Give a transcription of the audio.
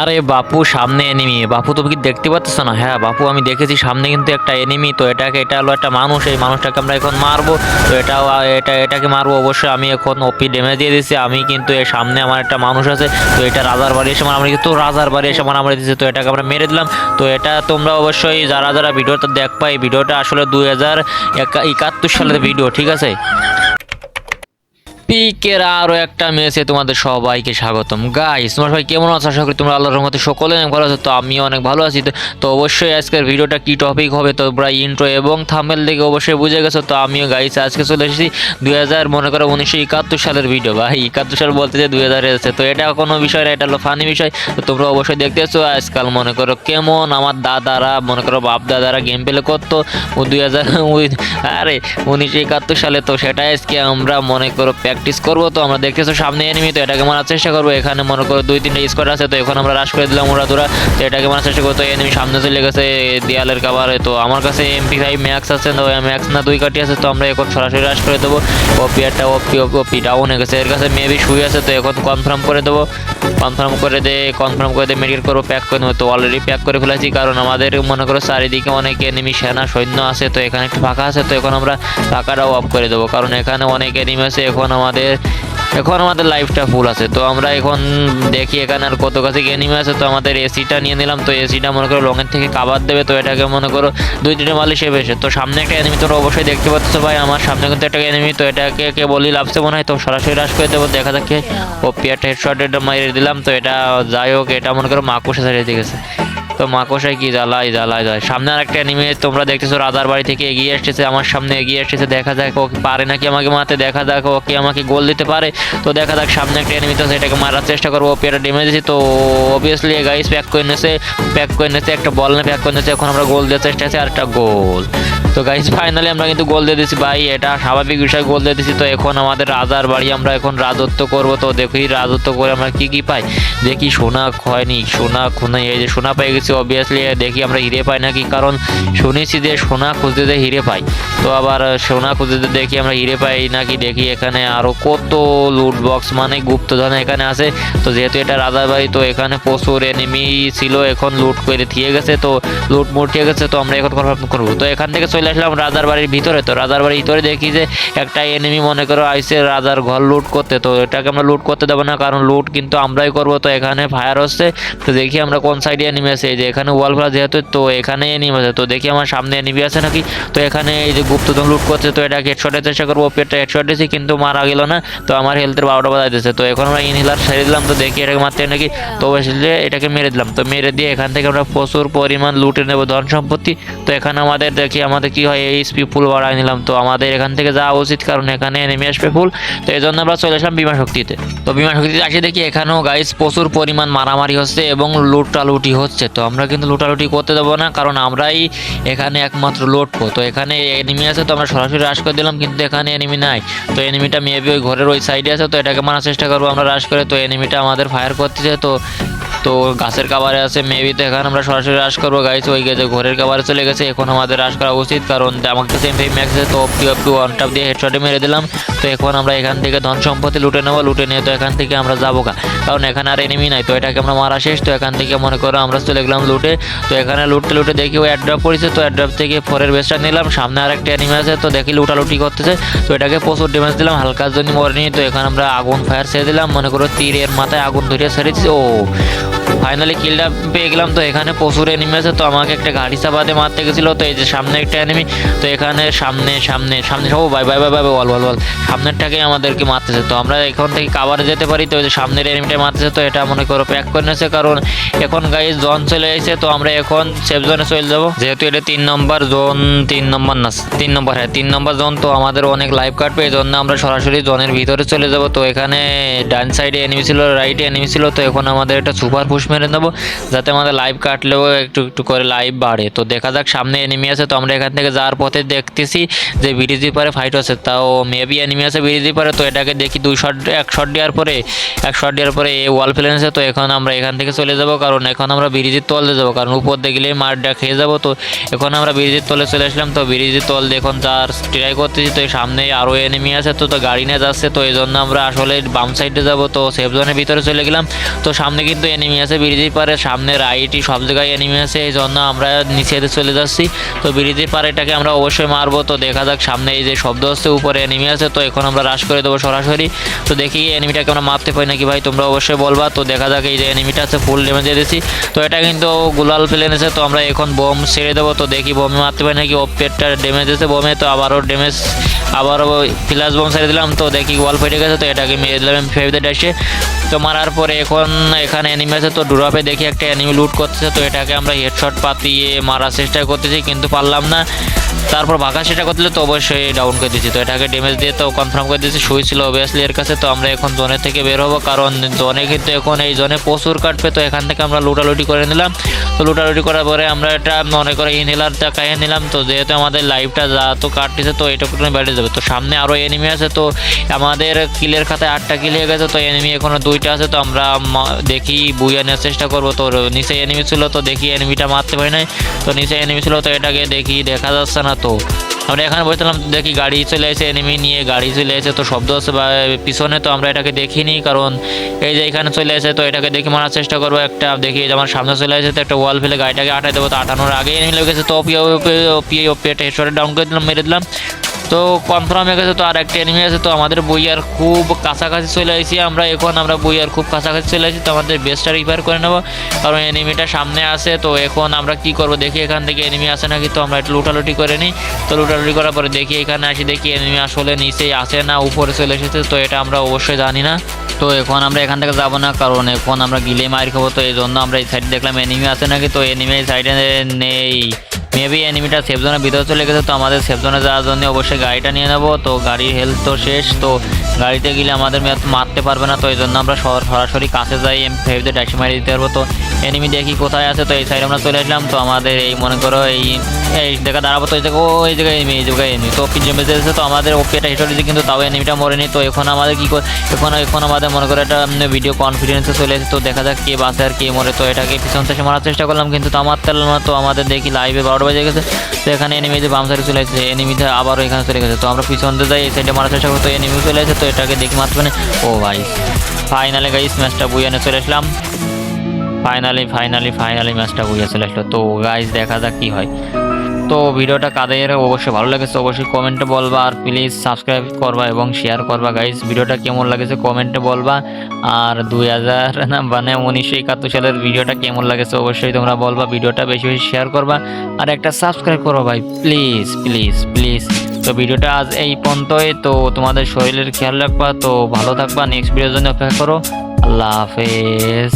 আরে বাপু সামনে এনিমি বাপু তুমি কি দেখতে পাচ্ছ না? হ্যাঁ বাপু আমি দেখেছি সামনে কিন্তু একটা এনিমি তো এটাকে এটা হলো একটা মানুষ। এই মানুষটাকে আমরা এখন মারবো। তো এটাও এটা এটাকে মারবো। অবশ্যই আমি এখন ওপি ড্যামেজ দিয়ে দিচ্ছি আমি কিন্তু এর সামনে আমার একটা মানুষ আছে। তো এটা রাজার বাড়ি এসে আমরা কিন্তু রাজার বাড়ি এসে আমরা দিচ্ছি তো এটাকে আমরা মেরে দিলাম। তো এটা তোমরা অবশ্যই যারা যারা ভিডিওটা দেখবা এই ভিডিওটা আসলে দুই হাজার একাত্তর সালের ভিডিও ঠিক আছে? পিকের আরও একটা মেসে তোমাদের সবাইকে স্বাগতম। গাইস তোমার সবাই কেমন আছো? আশা করি তোমরা আল্লাহর রহমতে সকলে অনেক ভালো আছো। তো আমিও অনেক ভালো আছি। তো- অবশ্যই আজকের ভিডিওটা কি টপিক হবে? তোমরা ইন্ট্রো এবং থামেল দেখে অবশ্যই বুঝে গেছো। তো আমিও গাইস আজকে চলে এসেছি দুই হাজার, মনে করো উনিশশো একাত্তর সালের ভিডিও ভাই, একাত্তর সাল বলতে যে দুই হাজার এসেছে। তো এটা কোনো বিষয় না, এটা হলো ফানি বিষয়। তো তোমরা অবশ্যই দেখতেছো আজকাল মনে করো কেমন আমার দাদারা, মনে করো বাপ দাদারা গেম প্লে করতো। দুই হাজার আরে উনিশশো একাত্তর সালে। তো সেটা আজকে আমরা মনে করো প্র্যাকটিস করব তো, আমরা দেখতেছো সামনে এনিমি তো এটাকে মারার চেষ্টা করব। এখানে মনে করো দুই তিনটা স্কোয়াড আছে, তো এখন আমরা রাশ করে দিলাম ওরা তোরা তো এটাকে মারার চেষ্টা করতো এনিমি সামনে চলে গেছে দেয়ালের কাবারে তো আমার কাছে এমপি ফাইভ ম্যাক্স আছে, তো ম্যাক্স না দুই কাটি আছে, তো আমরা এখন সরাসরি রাশ করে দেবো। ওপি একটা ওপি ওপি ডাউন হয়ে গেছে। এর কাছে মেবি শুই আছে, তো এখন কনফার্ম করে দেবো। কনফার্ম করে দে কনফার্ম করে দে মেডিকেল করব প্যাক করে দেবো তো অলরেডি প্যাক করে ফেলেছি, কারণ আমাদের মনে করো চারিদিকে অনেক এনিমি সেনা, সৈন্য আছে, তো এখানে একটু ফাঁকা আছে, তো এখন আমরা ফাঁকাটাও অফ করে দেবো। কারণ এখানে অনেক এনিমি আছে, এখন আমাদের এখন আমাদের লাইফটা ফুল আছে। তো আমরা এখন দেখি এখানে আর কত কাছে এনিমি আছে। তো আমাদের এসিটা নিয়ে নিলাম। তো এসিটা মনে করো লঙের থেকে কাবার দেবে। তো এটাকে মনে করো দুই তিনটে মালি সে বেশে তো সামনে একটা এনিমি তোমরা অবশ্যই দেখতে পাচ্ছ ভাই। আমার সামনে কিন্তু একটা এনিমি তো এটাকে কে বলি লাভছে মনে হয়। তো সরাসরি রাশ করে দেবো। দেখা যাচ্ছে ও পিয়ারটা হেডশট এটা মারিয়ে দিলাম। তো এটা যাই হোক, এটা মনে করো মাকুসে ছাড়িয়ে দিয়ে গেছে। তো মাকড়সায় কি জ্বালাই জ্বালাই যায় সামনে আর একটা এনিমে তোমরা দেখতেছো, রাজার বাড়ি থেকে এগিয়ে এসেছে, আমার সামনে এগিয়ে এসেছে, দেখা যাক ও পারে নাকি আমাকে মারতে, দেখা যাক ও কি আমাকে গোল দিতে পারে। তো দেখা যাক, সামনে একটা এনিমি তো সেটাকে মারার চেষ্টা করব। ওপি একটা ডেমে দিয়েছি, তো অবভিয়াসলি গাইস প্যাক করে নিয়েছে প্যাক করে নিয়েছে, একটা বল না প্যাক করে নিয়েছে, এখন আমরা গোল দেওয়ার চেষ্টা আছে আর একটা গোল তো গাইস ফাইনালি আমরা কিন্তু গোল দিয়ে দিছি ভাই, এটা স্বাভাবিক বিষয় গোল দিয়ে দিছি তো এখন আমাদের রাজার বাড়ি, আমরা এখন রাজত্ব করব। তো দেখি রাজত্ব করে আমরা কি কি পাই। দেখি সোনা হয়নি, সোনা খুনা এই যে সোনা পেয়ে গেছি অবভিয়াসলি দেখি আমরা হিরে পাই নাকি? কারণ শুনেছি যে সোনা খুঁজতে যে হিরে পাই। তো আবার সোনা খুঁজতে দেখি আমরা হিরে পাই নাকি, দেখি এখানে আরও কত লুট বক্স মানে গুপ্তধন এখানে আছে। তো যেহেতু এটা রাজার বাড়ি তো এখানে প্রচুর এনিমি ছিল, এখন লুট করে থিয়ে গেছে, তো লুট মুট ঠিক গেছে, তো আমরা এখন কনফার্ম করব। তো এখান থেকে চলে আসলাম রাজার বাড়ির ভিতরে, তো রাজার বাড়ির ভিতরে দেখি যে একটা এনিমি মনে করো আইসে রাজার ঘর লুট করতে, তো এটাকে আমরা লুট করতে দেবো না, কারণ লুট কিন্তু আমরাই করব, তো এখানে ফায়ার হচ্ছে তো দেখি আমরা কোন সাইডে এনিমি আছে, এই যে এখানে ওয়াল ফ্লাস যেহেতু, তো এখানে এনিমি আছে, তো দেখি আমার সামনে এনিমি আছে নাকি। তো এখানে এই যে গুপ্তধন লুট করছে, তো এটাকে হেডশটের চেষ্টা করব, পেটটা হেডশট দিয়েছি, কিন্তু মারা গেল না। তো আমার হেলথের বারোটা বাজাই দিয়েছে। তো এখন আমরা ইনহিলার ছেড়ে দিলাম, তো দেখি এটাকে মারতে নাকি। তো অবশ্যই এটাকে মেরে দিলাম। তো মেরে দিয়ে এখান থেকে আমরা প্রচুর পরিমাণ লুটে নেব, ধন সম্পত্তি। তো এখানে আমাদের দেখি, আমাদের কি হয় এইচপি ফুল বাড়াই নিলাম। তো আমাদের এখান থেকে যাওয়া উচিত, কারণ এখানে নেমে আসবে ফুল তো এই জন্য আমরা চলে আসলাম বিমা শক্তিতে। তো বিমা শক্তিতে আসে দেখি, এখানেও গাইস প্রচুর পরিমাণ মারামারি হচ্ছে এবং লুটালুটি হচ্ছে। তো আমরা কিন্তু লুটালুটি করতে দেবো না, কারণ আমরাই এখানে একমাত্র লুটবো। তো এখানে এনিমি আছে, তো আমরা সরাসরি রাশ করে দিলাম, কিন্তু এখানে এনিমি নাই। তো এনিমিটা মেবি ওই ঘরের ওই সাইডে আছে, তো এটাকে মারার চেষ্টা করব আমরা রাশ করে। তো এনিমিটা আমাদের ফায়ার করতেছে, তো তো গাছের কাবারে আছে মেবি তো এখানে আমরা সরাসরি রাশ করব গাইছে ওই গেছে ঘরের কাবারে চলে গেছে, এখন আমাদের রাশ করা উচিত, কারণ আমার কাছে এমপি ম্যাক্স তো অপটি অপটি ওয়ান টাপ দিয়ে হেডশটে মেরে দিলাম। তো এখন আমরা এখান থেকে ধন সম্পত্তি লুটে নেব, লুটে নিয়ে তো এখান থেকে আমরা যাব গা। কারণ এখানে আর এনিমি নাই, তো এটাকে আমরা মারা শেষ। তো এখান থেকে মনে করো আমরা চলে গেলাম লুটে তো এখানে লুটতে লুটে দেখি ও অ্যাড্রপ করেছে, তো অ্যাড্রপ থেকে ফোরের বেসটা নিলাম। সামনে আর একটা এনিমি আছে, তো দেখি লুটালুটি করতেছে। তো এটাকে প্রচুর ড্যামেজ দিলাম, হালকার জন্য মরেনি তো এখানে আমরা আগুন ফায়ার ছেড়ে দিলাম। মনে করো তীরের মাথায় আগুন ধরিয়ে ছেড়েছি ও ফাইনালি কিলটা পেয়ে গেলাম। তো এখানে প্রচুর এনিমি আছে। তো আমাকে একটা গাড়ি চাপাতে মারতে গেছিল। তো এই যে সামনে একটা এনিমি তো এখানে সামনে সামনে সামনে সব বাই বাই বাই বাই বল বল বল। সামনেরটাকে আমাদেরকে মারতেছে। তো আমরা এখন থেকে কাভারে যেতে পারি। তো এই যে সামনের এনিমিটা মারতেছে। তো এটা মনে করো প্যাক করে নিয়েছে। কারণ এখন গাইজ জোন চলে এসেছে। তো আমরা এখন সেফ জোনে চলে যাব। যেহেতু এটা তিন নম্বর জোন তিন নম্বর না, তিন নম্বর হ্যাঁ তিন নম্বর জোন তো আমাদের অনেক লাইফ কাটবে এই জন্য আমরা সরাসরি জোনের ভিতরে চলে যাব। তো এখানে ডান সাইডে এনিমি ছিল রাইটে এনিমি ছিল। তো এখন আমাদের একটা সুপার পুশ মেরে নেব, যাতে আমাদের লাইভ কাটলেও একটু একটু করে লাইভ বাড়ে। তো দেখা যাক, সামনে এনিমি আছে, তো আমরা এখান থেকে যাওয়ার পথে দেখতেছি যে বিরিজি পারে ফাইট হচ্ছে। তাও মেবি এনিমি আছে বিরিজি পারে, তো এটাকে দেখি দুই শট এক শট দেওয়ার পরে, এক শট দেওয়ার পরে এ ওয়াল ফেলে নিয়েছে তো এখন আমরা এখান থেকে চলে যাব। কারণ এখন আমরা ব্রিজের তলে যাব, কারণ উপর দিয়ে গেলে মারটা খেয়ে যাব। তো এখন আমরা ব্রিজের তলে চলে আসলাম, তো ব্রিজের তল দিয়ে এখন তার ট্রাই করতেছি, তো সামনে আরও এনিমি আছে, তো তো গাড়ি নিয়ে যাচ্ছে। তো এই জন্য আমরা আসলে বাম সাইডে যাব, তো সেফ জোনের ভিতরে চলে গেলাম। তো সামনে কিন্তু এনিমি আছে ব্রিজের পারে সামনে রাইটই সব জায়গায় এনিমি আছে, এই জন্য আমরা নিচে চলে যাচ্ছি। তো ব্রিজের পারে এটাকে আমরা অবশ্যই মারবো। তো দেখা যাক সামনে এই যে শব্দ হচ্ছে উপরে এনিমি আছে, তো এখন আমরা রাশ করে দেবো সরাসরি। তো দেখি এনিমিটাকে আমরা মারতে পারি নাকি ভাই, তোমরা অবশ্যই বলবা। তো দেখা যাক এই যে এনিমিটা আছে ফুল ড্যামেজ দিয়েছি তো এটা কিন্তু গুলাল প্লেন আছে তো আমরা এখন বোম ছেড়ে দেবো। তো দেখি বোমে মারতে পারি নাকি, ও পেটটা ড্যামেজ আছে বোমে। তো আবারও ড্যামেজ আবারও ফ্লাস বোম ছেড়ে দিলাম। তো দেখি ওয়াল ফেটে গেছে, তো এটাকে মেরে দিলাম ফাইভ ড্যাশে তো মারার পরে এখন এখানে এনিমি আছে, তো ডুরাপে দেখি একটা এনিমি লুট করতেছে, তো এটাকে আমরা হেডশট পাতিয়ে মারার চেষ্টা করতেছি, কিন্তু পারলাম না। তারপর ভাগা সেটা করতে তো অবশ্যই ডাউন করে দিয়েছি। তো এটাকে ড্যামেজ দিয়ে তো কনফার্ম করে দিয়েছি শুই ছিল অবভিয়াসলি এর কাছে, তো আমরা এখন জোনের থেকে বের হব, কারণ জোনে কিন্তু এখন এই জোনে প্রচুর কাটবে, তো এখান থেকে আমরা লুটালুটি করে নিলাম। তো লুটালুটি করার পরে আমরা এটা মনে করে ইনহেলারটা খাইয়ে নিলাম, তো যেহেতু আমাদের লাইফটা যা তো কাটতেছে, তো এটুকু বেড়ে যাবে। তো সামনে আরও এনিমি আছে, তো আমাদের কিলের খাতায় আটটা কিল হয়ে গেছে, তো এনিমি এখনও দুইটা আছে তো আমরা দেখি বুয়ে নেওয়ার চেষ্টা করব তো নিচে এনিমি ছিল তো দেখি এনিমিটা মারতে পারি নাই তো নিচে এনিমি ছিল তো এটাকে দেখি দেখা যাচ্ছে না তো আমরা এখানে বসছিলাম তো দেখি গাড়ি চলে এসে এনিমি নিয়ে গাড়ি চলে এসে তো শব্দ আছে বা পিছনে তো আমরা এটাকে দেখিনি কারণ এই যে এখানে চলে এসে তো এটাকে দেখি মারার চেষ্টা করব একটা দেখি আমার সামনে চলে এসে তো একটা ওয়াল ফেলে গাড়িটাকে আটাই দেবো তো আটানোর আগে এনিমি লেগে গেছে তো পিয়ে পিয়ে পিয়ে হেডশটে ডাউন করে দিলাম মেরে দিলাম তো কনফার্ম হয়ে গেছে, তো আর একটা এনিমি আছে, তো আমাদের বইয়ার খুব কাছাকাছি চলে এসেছি আমরা। এখন আমরা বইয়ার খুব কাছাকাছি চলে আসি তো আমাদের বেসটা রিপেয়ার করে নেব। কারণ এনিমিটা সামনে আছে, তো এখন আমরা কি করব, দেখি এখান থেকে এনিমি আসে নাকি, তো আমরা একটু লুটালুটি করে নিই। তো লুটালুটি করার পরে দেখি এখানে আসি, দেখি এনিমি আসলে নিচেই আসে না, উপরে চলে এসেছে, তো এটা আমরা অবশ্যই জানি না। তো এখন আমরা এখান থেকে যাব না, কারণ এখন আমরা গিলে মার খাব, তো এই জন্য আমরা এই সাইডে দেখলাম এনিমি আছে নাকি, তো এনিমি সাইডে নেই। মেবি এনিমিটা সেফ জোনের ভিতরে চলে গেছে, তো আমাদের সেফ জোনে যাওয়ার জন্য অবশ্যই গাড়িটা নিয়ে নেব। তো গাড়ির হেলথ তো শেষ, তো গাড়িতে গেলে আমাদের মারতে পারবে না, তো এই জন্য আমরা সরাসরি কাছে যাই, এম ফাইভতে ট্যাক্সি মারি দিতে পারব। তো এনিমি দেখি কোথায় আছে, তো এই সাইডে আমরা চলে আসলাম। তো আমাদের এই, মনে করো এই এই জায়গা দাঁড়াবো তো এই জায়গা ও, এই জায়গায় এনিমি এই জায়গায় এনিমি তো কি জমে যেতেছে তো আমাদের ওপিটা হিসেবে দিচ্ছে কিন্তু তাও এনিমিটা মরেনি। তো এখন আমাদের কী কর- এখন এখন আমাদের মনে করো একটা ভিডিও কনফিডেন্সে চলে এসেছে, তো দেখা যাক কে বাঁচে আর কে মরে। তো এটাকে পিছন থেকে মারার চেষ্টা করলাম, কিন্তু তো আমার তেল না। তো আমাদের দেখি লাইভে বারোটা বেজে গেছে, তো এখানে এনিমি যে বাম সাইডে চলে এসেছে এনিমিতে আবারও এখানে চলে গেছে। তো আমরা পিছন দিয়ে যাই, এই সাইডে মারার চেষ্টা করতো এনিমি চলে এসেছে, তো এটাকে দেখি মাত্র ও ভাই ফাইনালে গাইস ম্যাচটা বুঝানে চলে আসলাম। ফাইনালি ফাইনালি ফাইনালি ম্যাচটা বুঝে চলে আসলো তো গাইস দেখা যাক কি হয়। তো ভিডিওটা কাদের, অবশ্যই ভালো লেগেছে, অবশ্যই কমেন্টে বলবা আর প্লিজ সাবস্ক্রাইব করবা এবং শেয়ার করবা গাইস ভিডিওটা কেমন লাগেছে কমেন্টে বলবা। আর দুই হাজার, না মানে উনিশশো একাত্তর সালের ভিডিওটা কেমন লাগেছে অবশ্যই তোমরা বলবা, ভিডিওটা বেশি বেশি শেয়ার করবা। আর একটা সাবস্ক্রাইব করো ভাই প্লিজ প্লিজ প্লিজ তো ভিডিওটা আজ এই পর্যন্তই, তো তোমাদের শরীরের খেয়াল রাখবা, তো ভালো থাকবা নেক্সট ভিডিওর জন্য অপেক্ষা করো। আল্লাহ হাফেজ।